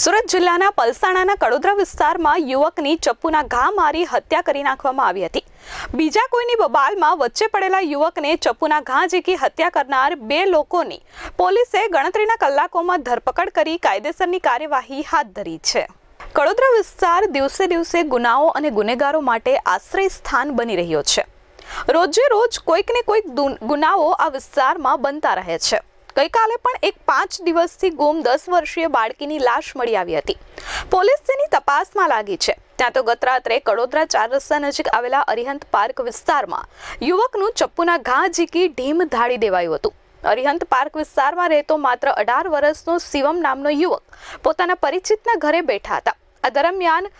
સુરત જિલ્લાના પલસાણાના કડોદરા વિસ્તારમાં યુવકની ચપ્પુના ઘા મારી હત્યા કરી નાખવામાં આવી હતી. બીજા કોઈની બબાલમાં વચ્ચે પડેલા યુવકને ચપ્પુના ઘા ઝીકી હત્યા કરનાર બે લોકોની પોલીસે ગણતરીના કલાકોમાં ધરપકડ કરી કાયદેસરની કાર્યવાહી હાથ ધરી છે. કડોદરા વિસ્તાર દિવસે દિવસે ગુનાઓ અને ગુનેગારો માટે આશ્રય સ્થાન બની રહ્યો છે. રોજે રોજ કોઈક ને કોઈક ગુનાઓ આ વિસ્તારમાં બનતા રહે છે. ગઈકાલે પણ એક પાંચ દિવસથી ગુમ દસ વર્ષીય બાળકીની લાશ મળી આવી હતી. પોલીસ તેની તપાસમાં લાગી છે. ત્યાં તો ગત રાત્રે કડોદરા ચાર રસ્તા નજીક આવેલા અરિહંત પાર્ક વિસ્તારમાં યુવકનું ચપ્પુના ઘા ઝીકી ઢીમ ધાડી દેવાયું હતું. અરિહંત પાર્ક વિસ્તારમાં રહેતો માત્ર અઢાર વર્ષનો શિવમ નામનો યુવક પોતાના પરિચિતના ઘરે બેઠા હતા. આ દરમિયાન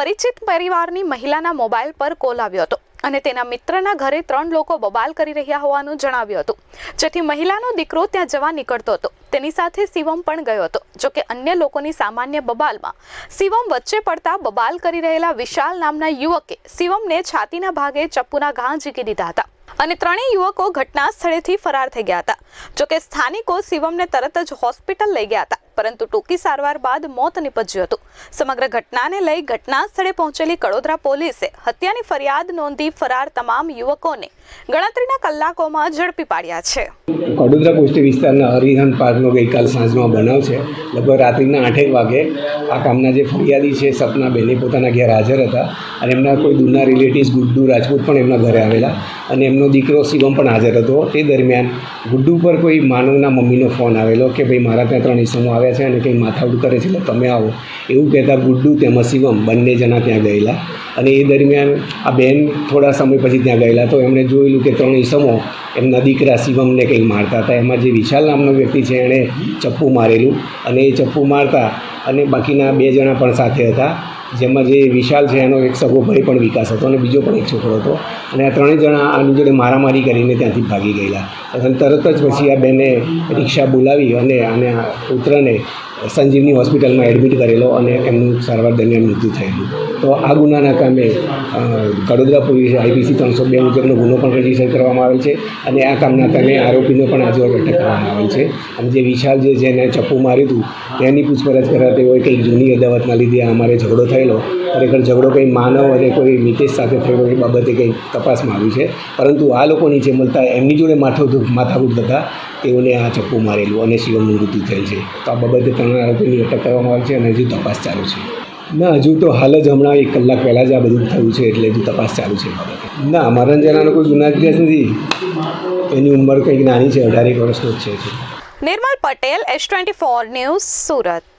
પરિચિત પરિવારની મહિલાના મોબાઈલ પર કોલ આવ્યો હતો. અને તેના મિત્રના ઘરે ત્રણ લોકો બબાલ કરી રહ્યા હોવાનું જણાવ્યું હતું. જેથી મહિલાનો દીકરો ત્યાં જવા નીકળતો હતો. તેની સાથે શિવમ પણ ગયો હતો. જોકે અન્ય લોકોની સામાન્ય બબાલમાં શિવમ વચ્ચે પડતા બબાલ કરી રહેલા વિશાલ નામના યુવકે શિવમને છાતીના ભાગે ચપ્પુના ઘા ઝીકી દીધા હતા. અને ત્રણેય યુવકો ઘટના સ્થળેથી ફરાર થઈ ગયા હતા. જોકે સ્થાનિકો શિવમને તરત જ હોસ્પિટલ લઈ ગયા હતા. પરંતુ ટૂંકી સારવાર બાદ મોત નીપજ્યું હતું. સમગ્ર ઘટનાને લઈ ઘટના સ્થળે પહોંચેલી કડોદરા પોલીસે હત્યાની ફરિયાદ નોંધી ફરાર તમામ યુવકોને ગણતરીના કલાકોમાં ઝડપી પાડ્યા છે. કડોદરા પોસ્ટ વિસ્તારના હરિહન પાર્કનો ગઈકાલ સાંજમાં બનાવ છે. લગભગ રાત્રિના આઠેક વાગે આ કામના જે ફરિયાદી છે, સપના બેને પોતાના ઘેર હાજર હતા અને એમના કોઈ દૂરના રિલેટિવ્સ, ગુડ્ડુ રાજપૂત પણ એમના ઘરે આવેલા અને એમનો દીકરો શિવમ પણ હાજર હતો. તે દરમિયાન ગુડ્ડુ પર કોઈ માનવના મમ્મીનો ફોન આવેલો કે, ભાઈ, મારા ત્યાં ત્રણ ઈસમો આવ્યા છે અને કંઈ માથાકૂટ કરે છે, એટલે તમે આવો. એવું કહેતા ગુડ્ડુ તેમજ શિવમ બંને જણા ત્યાં ગયેલા. અને એ દરમિયાન આ બેન થોડા સમય પછી ત્યાં ગયેલા. તો એમણે જોયેલું કે ત્રણ ઈસમો એમના દીકરા શિવમને કંઈક મારતા હતા. એમાં જે વિશાલ નામનો વ્યક્તિ છે, એણે ચપ્પુ મારેલું. અને એ ચપ્પુ મારતા અને બાકીના બે જણા પણ સાથે હતા. જેમાં જે વિશાલ છે, એનો એક સગો ભાઈ પણ વિકાસ હતો અને બીજો પણ એક છોકરો હતો. અને આ ત્રણેય જણા આની જોડે મારામારી કરીને ત્યાંથી ભાગી ગયેલા. અને તરત જ પછી આ બેને રિક્ષા બોલાવી અને આને આ પુત્રને સંજીવની હોસ્પિટલમાં એડમિટ કરેલો અને એમનું સારવાર દરમિયાન મૃત્યુ થયેલું. તો આ ગુનાના કામે કડોદરા પોલીસે આઈપીસી ત્રણસો બે મુજબનો ગુનો પણ રજિસ્ટર કરવામાં આવેલ છે અને આ કામના કામે આરોપીનો પણ આજે અટક કરવામાં આવેલ છે. અને જે વિશાલ જે જેને ચપ્પુ માર્યું હતું, તેની પૂછપરછ કરાતે હોય કંઈક જૂની અદાવતના લીધે અમારે ઝઘડો થયેલો ખરેખર ઝઘડો કંઈ માનવ અને કોઈ મિતેશ સાથે થયેલો એ બાબતે કંઈ તપાસમાં આવ્યું છે. પરંતુ આ લોકોની જે મળતા એમની જોડે માથું માથાકૂટ હતા તેઓને આ ચપ્પુ મારેલું અને શિવમનું મૃત્યુ થયેલ છે. તો આ બાબતે ત્રણ આરોપીની અટક કરવામાં આવી છે અને હજુ તપાસ ચાલુ છે. ના, હજુ તો હાલ જ હમણાં એક કલાક પહેલાં જ આ બધું થયું છે એટલે હજુ તપાસ ચાલુ છે. બાબતે ના મરણ જનાનો કોઈ ગુના ઇતિહાસ નથી. એની ઉંમર કંઈક નાની છે અઢારેક વર્ષનો જ છે. Nirmal Patel S twenty four news Surat.